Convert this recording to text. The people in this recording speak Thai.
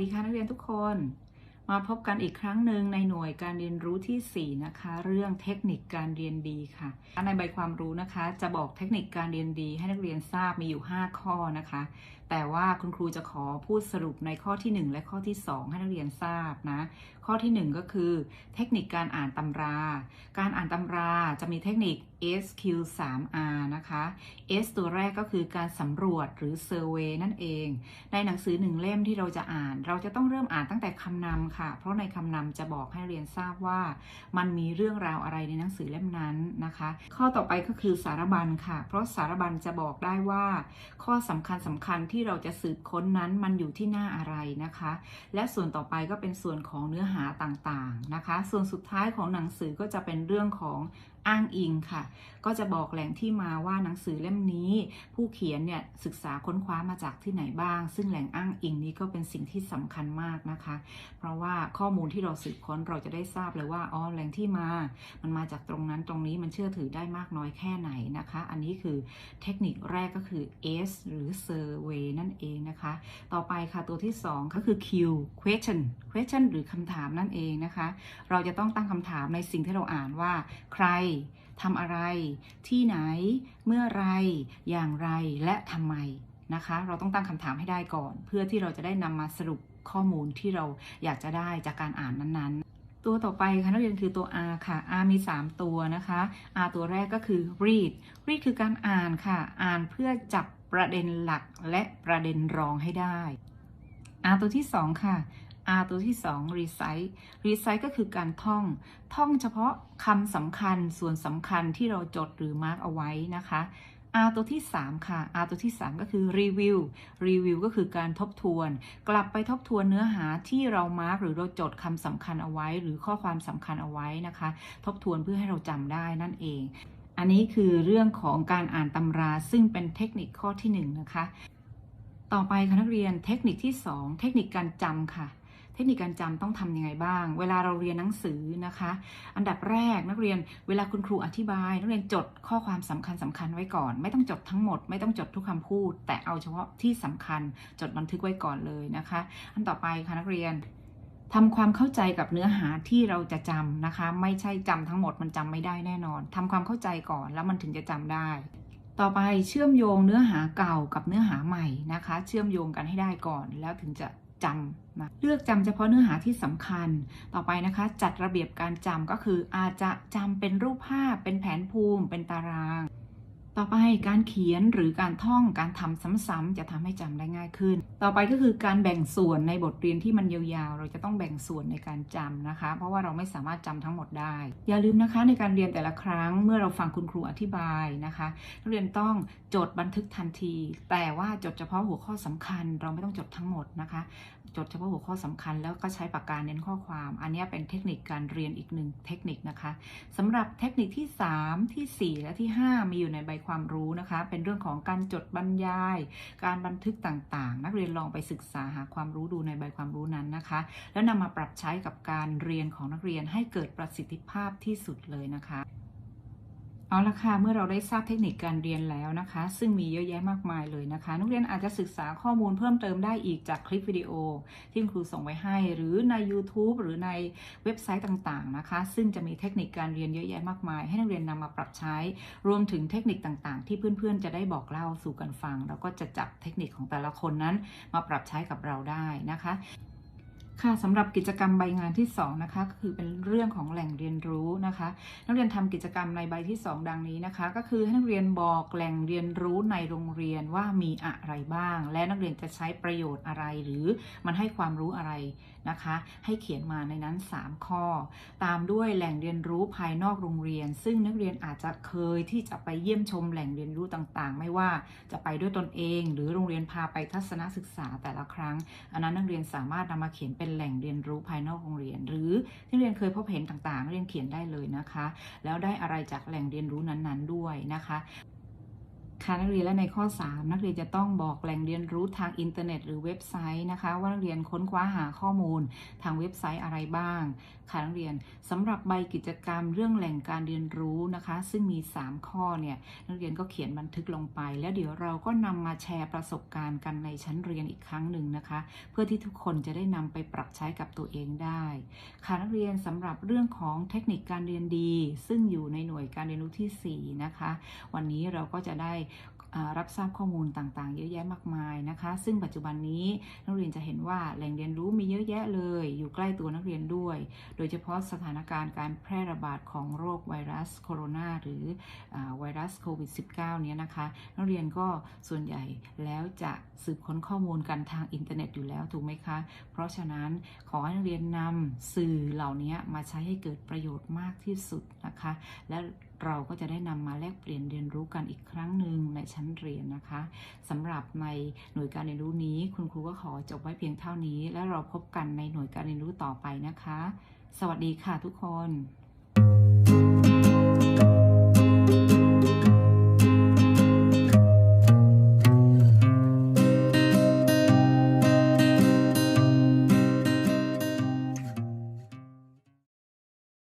ดีค่ะนักเรียนทุกคน มาพบกันอีกครั้งหนึ่งในหน่วยการเรียนรู้ที่ 4 นะคะ เรื่องเทคนิคการเรียนดีค่ะ ในใบความรู้นะคะ จะบอกเทคนิคการเรียนดี ให้นักเรียนทราบมีอยู่ 5 ข้อนะคะ แต่ว่าคุณครูจะขอพูดสรุปในข้อที่ 1 และข้อที่ 2 ให้นักเรียนทราบนะ ข้อที่ 1 ก็คือ เทคนิคการอ่านตำรา การอ่านตำราจะมีเทคนิค SQ3R นะคะ S ตัวแรกก็คือการสำรวจหรือ Survey นั่นเอง ในหนังสือหนึ่งเล่มที่เราจะอ่าน เราจะต้องเริ่มอ่านตั้งแต่คำนำค่ะ เพราะในคำนำจะบอกให้เรียนทราบว่ามันมีเรื่องราวอะไรในหนังสือเล่มนั้นนะคะ ข้อต่อไปก็คือสารบัญค่ะ เพราะสารบัญจะบอกได้ว่า ข้อสำคัญสำคัญที่เราจะสืบค้นนั้นมันอยู่ที่หน้าอะไรนะคะ และส่วนต่อไปก็เป็นส่วนของเนื้อหาต่างๆนะคะ ส่วนสุดท้ายของหนังสือก็จะเป็นเรื่องของอ้างอิงค่ะ ก็จะบอกแหล่งที่มาว่าหนังสือเล่มนี้ ผู้เขียนเนี่ยศึกษาค้นคว้ามาจากที่ไหนบ้าง ซึ่งแหล่งอ้างอิงนี้ก็เป็นสิ่งที่สำคัญมากนะคะ เพราะว่าข้อมูลที่เราสืบค้นเราจะได้ทราบเลยว่าอ๋อแหล่งที่มา มันมาจากตรงนั้นตรงนี้มันเชื่อถือได้มากน้อยแค่ไหนนะคะ อันนี้คือเทคนิคแรกก็คือ S หรือ Survey นั่นเองนะคะ ต่อไปค่ะตัวที่ 2 ก็คือ Q question question หรือคำถามนั่นเองนะคะ เราจะต้องตั้งคำถามในสิ่งที่เราอ่านว่า ใครทำอะไร ที่ไหน เมื่อไร อย่างไร และทำไมนะคะ เราต้องตั้งคำถามให้ได้ก่อน เพื่อที่เราจะได้นำมาสรุปข้อมูลที่เราอยากจะได้จากการอ่านนั้นๆ ตัวต่อไปค่ะนักเรียนคือตัว R ค่ะ R มี 3 ตัวนะคะ R ตัวแรกก็คือ read read คือการอ่านค่ะ อ่านเพื่อจับประเด็นหลักและประเด็นรองให้ได้ R ตัวที่ 2 ค่ะ R ตัวที่ 2 recite recite ก็คือการท่อง ท่องเฉพาะคำสำคัญส่วนสำคัญที่เราจดหรือมาร์กเอาไว้นะคะ R ตัวที่ 3 ค่ะ R ตัวที่ 3 ก็คือ review review ก็คือการทบทวน กลับไปทบทวนเนื้อหาที่เรามาร์กหรือเราจดคำสำคัญเอาไว้ หรือข้อความสำคัญเอาไว้นะคะ ทบทวนเพื่อให้เราจำได้นั่นเอง อันนี้คือเรื่องของการอ่านตำราซึ่งเป็นเทคนิคข้อที่ 1 นะคะ ต่อไปค่ะนักเรียนเทคนิคที่ 2 เทคนิคการจำค่ะ ทคนิคการจำต้องทำยังไงบ้าง เวลาเราเรียนหนังสือนะคะ อันดับแรกนักเรียนเวลาคุณครูอธิบาย นักเรียนจดข้อความสำคัญสคัญไว้ก่อน ไม่ต้องจดทั้งหมด ไม่ต้องจดทุกคำพูด แต่เอาเฉพาะที่สำคัญ จดบันทึกไว้ก่อนเลยนะคะ อันต่อไปค่ะนักเรียนทำความเข้าใจกับเนื้อหาที่เราจะจำนะคะ ไม่ใช่จำทั้งหมดมันจำไม่ได้แน่นอนทำความเข้าใจก่อนแล้วมันถึงจะจำได้ ต่อไปเชื่อมโยงเนื้อหาเก่ากับเนื้อหาใหม่นะคะ เชื่อมโยงกันให้ได้ก่อนแล้วถึงจะ จำนะเลือกจำเฉพาะเนื้อหาที่สำคัญ ต่อไปนะคะ จัดระเบียบการจำก็คืออาจจะจำเป็นรูปภาพ เป็นแผนภูมิ เป็นตาราง ต่อไปการเขียนหรือการท่องการทำซ้ำๆจะทำให้จำได้ง่ายขึ้น ต่อไปก็คือการแบ่งส่วนในบทเรียนที่มันยาวๆ เราจะต้องแบ่งส่วนในการจำนะคะ เพราะว่าเราไม่สามารถจำทั้งหมดได้ อย่าลืมนะคะในการเรียนแต่ละครั้งเมื่อเราฟังคุณครูอธิบายนะคะนักเรียนต้องจดบันทึกทันที แต่ว่าจดเฉพาะหัวข้อสำคัญ เราไม่ต้องจดทั้งหมดนะคะ จดเฉพาะหัวข้อสำคัญ แล้วก็ใช้ปากกาเน้นข้อความ อันนี้เป็นเทคนิคการเรียนอีกหนึ่งเทคนิคนะคะสำหรับเทคนิคที่ 3 ที่ 4 และที่ 5 มีอยู่ในใบความรู้นะคะ เป็นเรื่องของการจดบรรยาย การบันทึกต่างๆ นักเรียนลองไปศึกษาหาความรู้ดูในใบความรู้นั้นนะคะ แล้วนำมาปรับใช้กับการเรียนของนักเรียนให้เกิดประสิทธิภาพที่สุดเลยนะคะ เอาละค่ะเมื่อเราได้ทราบเทคนิคการเรียนแล้วนะคะ ซึ่งมีเยอะแยะมากมายเลยนะคะ นักเรียนอาจจะศึกษาข้อมูลเพิ่มเติมได้อีกจากคลิปวิดีโอ ที่ครูส่งไว้ให้ หรือใน YouTube หรือในเว็บไซต์ต่างๆนะคะ ซึ่งจะมีเทคนิคการเรียนเยอะแยะมากมาย ให้นักเรียนนำมาปรับใช้ รวมถึงเทคนิคต่างๆ ที่เพื่อนๆ จะได้บอกเล่าสู่กันฟัง แล้วก็จะจับเทคนิคของแต่ละคนนั้น มาปรับใช้กับเราได้นะคะ ค่ะสำหรับกิจกรรมใบงานที่2นะคะก็คือเป็นเรื่องของแหล่งเรียนรู้นะคะ นักเรียนทำกิจกรรมในใบที่ 2 ดังนี้นะคะ ก็คือให้นักเรียนบอกแหล่งเรียนรู้ในโรงเรียนว่ามีอะไรบ้าง และนักเรียนจะใช้ประโยชน์อะไร หรือมันให้ความรู้อะไรนะคะ ให้เขียนมาในนั้น 3 ข้อ ตามด้วยแหล่งเรียนรู้ภายนอกโรงเรียน ซึ่งนักเรียนอาจจะเคยที่จะไปเยี่ยมชมแหล่งเรียนรู้ต่างๆ ไม่ว่าจะไปด้วยตนเอง หรือโรงเรียนพาไปทัศนศึกษาแต่ละครั้ง อันนั้นนักเรียนสามารถนำมาเขียนเป็นแหล่งเรียนรู้ภายนอกโรงเรียน หรือที่เรียนเคยพบเห็นต่างๆเรียนเขียนได้เลยนะคะ แล้วได้อะไรจากแหล่งเรียนรู้นั้นๆด้วยนะคะ ค่ะนักเรียนและในข้อ 3 นักเรียนจะต้องบอกแหล่งเรียนรู้ทางอินเทอร์เน็ตหรือเว็บไซต์นะคะ ว่านักเรียนค้นคว้าหาข้อมูลทางเว็บไซต์อะไรบ้าง ค่ะนักเรียนสำหรับใบกิจกรรมเรื่องแหล่งการเรียนรู้นะคะ ซึ่งมี 3 ข้อเนี่ยนักเรียนก็เขียนบันทึกลงไป แล้วเดี๋ยวเราก็นำมาแชร์ประสบการณ์กันในชั้นเรียนอีกครั้งหนึ่งนะคะ เพื่อที่ทุกคนจะได้นำไปปรับใช้กับตัวเองได้ ค่ะนักเรียนสำหรับเรื่องของเทคนิคการเรียนดี ซึ่งอยู่ในหน่วยการเรียนรู้ทีสี่4นะคะวันนี้เราก็จะได้รับทราบข้อมูลต่างๆ เยอะแยะมากมายนะคะ ซึ่งปัจจุบันนี้นักเรียนจะเห็นว่าแหล่งเรียนรู้มีเยอะแยะเลย อยู่ใกล้ตัวนักเรียนด้วย โดยเฉพาะสถานการณ์การแพร่ระบาดของโรคไวรัสโคโรนาหรืออไวรัสโควิด -19 เนี้ยนะคะ นักเรียนก็ส่วนใหญ่แล้วจะสืบค้นข้อมูลกันทางอินเทอร์เน็ตอยู่แล้วถูกไหมคะ เพราะฉะนั้นขอให้นักเรียนนำสื่อเหล่านี้มาใช้ให้เกิดประโยชน์มากที่สุดนะคะ และ เราก็จะได้นำมาแลกเปลี่ยนเรียนรู้กันอีกครั้งหนึ่งในชั้นเรียนนะคะสำหรับในหน่วยการเรียนรู้นี้ คุณครูก็ขอจบไว้เพียงเท่านี้ และเราพบกันในหน่วยการเรียนรู้ต่อไปนะคะ สวัสดีค่ะทุกคน